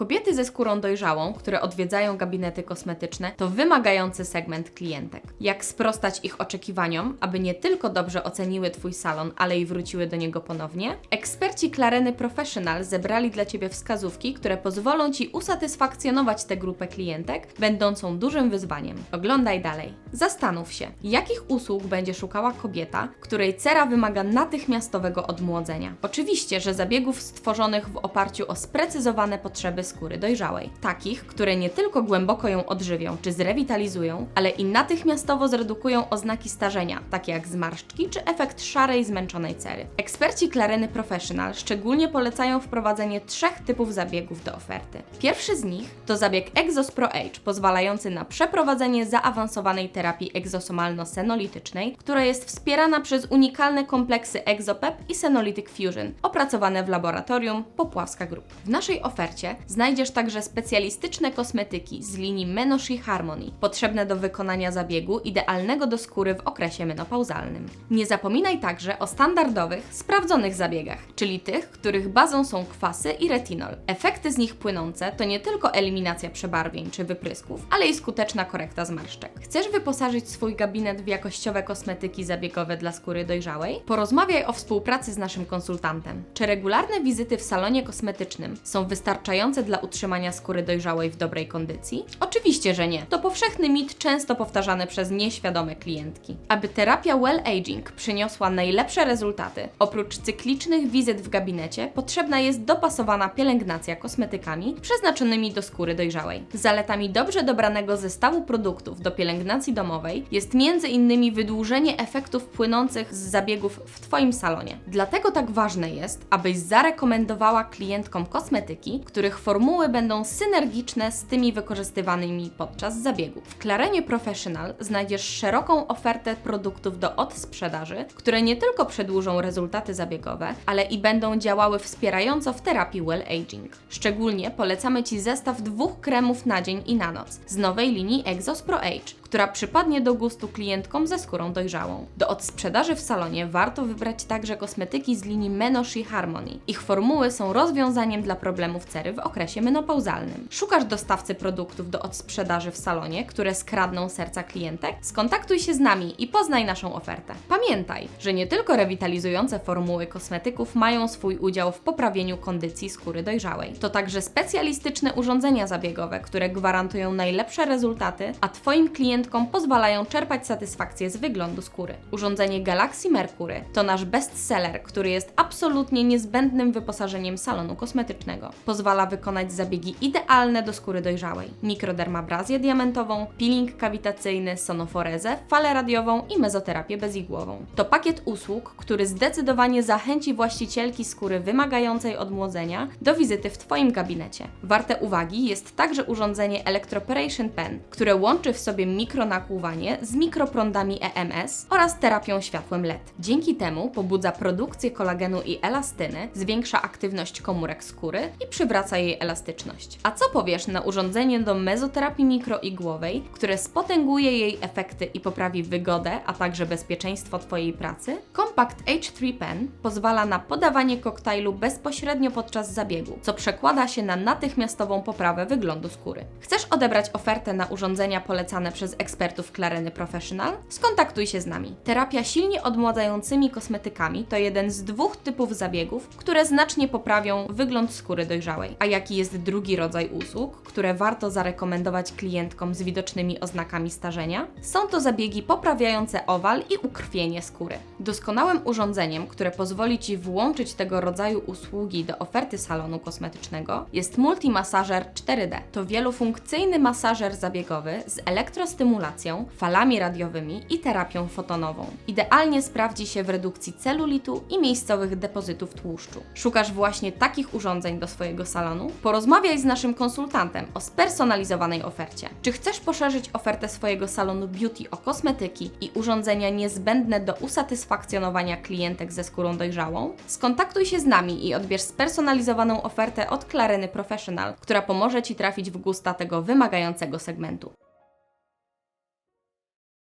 Kobiety ze skórą dojrzałą, które odwiedzają gabinety kosmetyczne, to wymagający segment klientek. Jak sprostać ich oczekiwaniom, aby nie tylko dobrze oceniły Twój salon, ale i wróciły do niego ponownie? Eksperci Klareny Professional zebrali dla Ciebie wskazówki, które pozwolą Ci usatysfakcjonować tę grupę klientek, będącą dużym wyzwaniem. Oglądaj dalej. Zastanów się, jakich usług będzie szukała kobieta, której cera wymaga natychmiastowego odmłodzenia. Oczywiście, że zabiegów stworzonych w oparciu o sprecyzowane potrzeby skóry dojrzałej. Takich, które nie tylko głęboko ją odżywią czy zrewitalizują, ale i natychmiastowo zredukują oznaki starzenia, takie jak zmarszczki czy efekt szarej, zmęczonej cery. Eksperci Klareny Professional szczególnie polecają wprowadzenie trzech typów zabiegów do oferty. Pierwszy z nich to zabieg Exos Pro Age, pozwalający na przeprowadzenie zaawansowanej terapii egzosomalno-senolitycznej, która jest wspierana przez unikalne kompleksy Exopep i Senolytic Fusion, opracowane w laboratorium Popławska Group. W naszej ofercie znajdziesz także specjalistyczne kosmetyki z linii Menoshi Harmony, potrzebne do wykonania zabiegu idealnego do skóry w okresie menopauzalnym. Nie zapominaj także o standardowych, sprawdzonych zabiegach, czyli tych, których bazą są kwasy i retinol. Efekty z nich płynące to nie tylko eliminacja przebarwień czy wyprysków, ale i skuteczna korekta zmarszczek. Chcesz wyposażyć swój gabinet w jakościowe kosmetyki zabiegowe dla skóry dojrzałej? Porozmawiaj o współpracy z naszym konsultantem. Czy regularne wizyty w salonie kosmetycznym są wystarczające dla utrzymania skóry dojrzałej w dobrej kondycji? Oczywiście, że nie. To powszechny mit często powtarzany przez nieświadome klientki. Aby terapia well aging przyniosła najlepsze rezultaty, oprócz cyklicznych wizyt w gabinecie, potrzebna jest dopasowana pielęgnacja kosmetykami przeznaczonymi do skóry dojrzałej. Zaletami dobrze dobranego zestawu produktów do pielęgnacji domowej jest m.in. wydłużenie efektów płynących z zabiegów w Twoim salonie. Dlatego tak ważne jest, abyś zarekomendowała klientkom kosmetyki, których formuły będą synergiczne z tymi wykorzystywanymi podczas zabiegu. W Klarenie Professional znajdziesz szeroką ofertę produktów do odsprzedaży, które nie tylko przedłużą rezultaty zabiegowe, ale i będą działały wspierająco w terapii well aging. Szczególnie polecamy Ci zestaw dwóch kremów na dzień i na noc z nowej linii Exos Pro Age, która przypadnie do gustu klientkom ze skórą dojrzałą. Do odsprzedaży w salonie warto wybrać także kosmetyki z linii Menoshi Harmony. Ich formuły są rozwiązaniem dla problemów cery w okresie menopauzalnym. Szukasz dostawcy produktów do odsprzedaży w salonie, które skradną serca klientek? Skontaktuj się z nami i poznaj naszą ofertę. Pamiętaj, że nie tylko rewitalizujące formuły kosmetyków mają swój udział w poprawieniu kondycji skóry dojrzałej. To także specjalistyczne urządzenia zabiegowe, które gwarantują najlepsze rezultaty, a Twoim klientkom pozwalają czerpać satysfakcję z wyglądu skóry. Urządzenie Galaxy Mercury to nasz bestseller, który jest absolutnie niezbędnym wyposażeniem salonu kosmetycznego. Pozwala wykonać zabiegi idealne do skóry dojrzałej. Mikrodermabrazję diamentową, peeling kawitacyjny, sonoforezę, falę radiową i mezoterapię bezigłową. To pakiet usług, który zdecydowanie zachęci właścicielki skóry wymagającej odmłodzenia do wizyty w Twoim gabinecie. Warte uwagi jest także urządzenie Electroporation Pen, które łączy w sobie mikronakłuwanie z mikroprądami EMS oraz terapią światłem LED. Dzięki temu pobudza produkcję kolagenu i elastyny, zwiększa aktywność komórek skóry i przywraca jej elastyczność. A co powiesz na urządzenie do mezoterapii mikroigłowej, które spotęguje jej efekty i poprawi wygodę, a także bezpieczeństwo Twojej pracy? Compact H3 Pen pozwala na podawanie koktajlu bezpośrednio podczas zabiegu, co przekłada się na natychmiastową poprawę wyglądu skóry. Chcesz odebrać ofertę na urządzenia polecane przez ekspertów Klareny Professional? Skontaktuj się z nami. Terapia silnie odmładzającymi kosmetykami to jeden z dwóch typów zabiegów, które znacznie poprawią wygląd skóry dojrzałej. A jaki jest drugi rodzaj usług, które warto zarekomendować klientkom z widocznymi oznakami starzenia? Są to zabiegi poprawiające owal i ukrwienie skóry. Doskonałym urządzeniem, które pozwoli Ci włączyć tego rodzaju usługi do oferty salonu kosmetycznego jest multimasażer 4D. To wielofunkcyjny masażer zabiegowy z elektrostymulacją, falami radiowymi i terapią fotonową. Idealnie sprawdzi się w redukcji celulitu i miejscowych depozytów tłuszczu. Szukasz właśnie takich urządzeń do swojego salonu? Porozmawiaj z naszym konsultantem o spersonalizowanej ofercie. Czy chcesz poszerzyć ofertę swojego salonu beauty o kosmetyki i urządzenia niezbędne do usatysfakcjonowania klientek ze skórą dojrzałą? Skontaktuj się z nami i odbierz spersonalizowaną ofertę od Klareny Professional, która pomoże Ci trafić w gusta tego wymagającego segmentu.